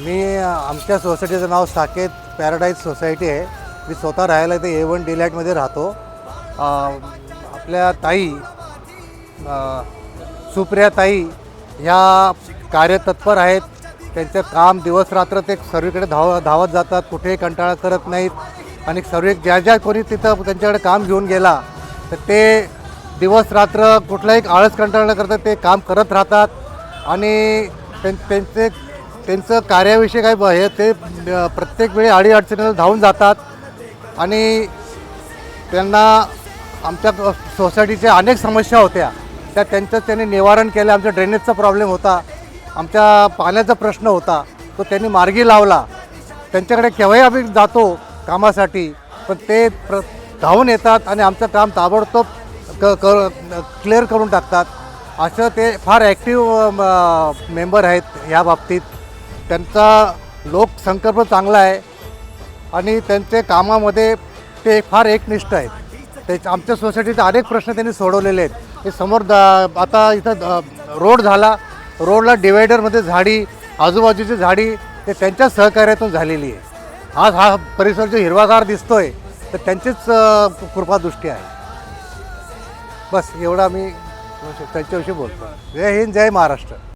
मी आमच्या सोसायटीचं नाव साकेत पॅराडाईज सोसायटी आहे. मी स्वतः राहायला इथे ए वन डिलाईटमध्ये राहतो. आपल्या ताई सुप्रिया ताई ह्या कार्यतत्पर आहेत. त्यांचं काम दिवस रात्र ते सर्वीकडे धाव धावत जातात कुठेही कंटाळा करत नाहीत. आणि सर्व ज्या ज्या कोणी तिथं त्यांच्याकडे काम घेऊन गेला तर ते दिवस रात्र कुठलाही आळस कंटाळा न करता ते काम करत राहतात. आणि त्यां- त्यांचे त्यांचं कार्याविषयी काय ब- हे ते प्रत्येक वेळी अडीअडचणीला धावून जातात. आणि त्यांना आमच्या सोसायटीच्या अनेक समस्या होत्या. त्या त्यांचं त्यांनी निवारण केलं. आमच्या ड्रेनेजचा प्रॉब्लेम होता. आमच्या पाण्याचा प्रश्न होता. तो त्यांनी मार्गी लावला. त्यांच्याकडे केव्हाही आम्ही जातो कामासाठी पण ते प्र धावून येतात आणि आमचं काम ताबडतोब क कर क्लिअर करून टाकतात. असं ते फार ॲक्टिव्ह मेंबर आहेत ह्या बाबतीत. त्यांचा लोकसंकल्प चांगला आहे आणि त्यांचे कामामध्ये ते फार एकनिष्ठ आहेत. ते आमच्या सोसायटीचे अनेक प्रश्न त्यांनी सोडवलेले आहेत. हे समोर द आता इथं द- रोड झाला. रोडला डिवायडरमध्ये झाडी आजूबाजूची झाडी ते त्यांच्या सहकार्यातून झालेली आहे. आज हा परिसर जो हिरवागार दिसतोय तर त्यांचीच कृपादृष्टी आहे. बस एवढं मी त्यांच्याविषयी बोलतो. जय हिंद जय महाराष्ट्र.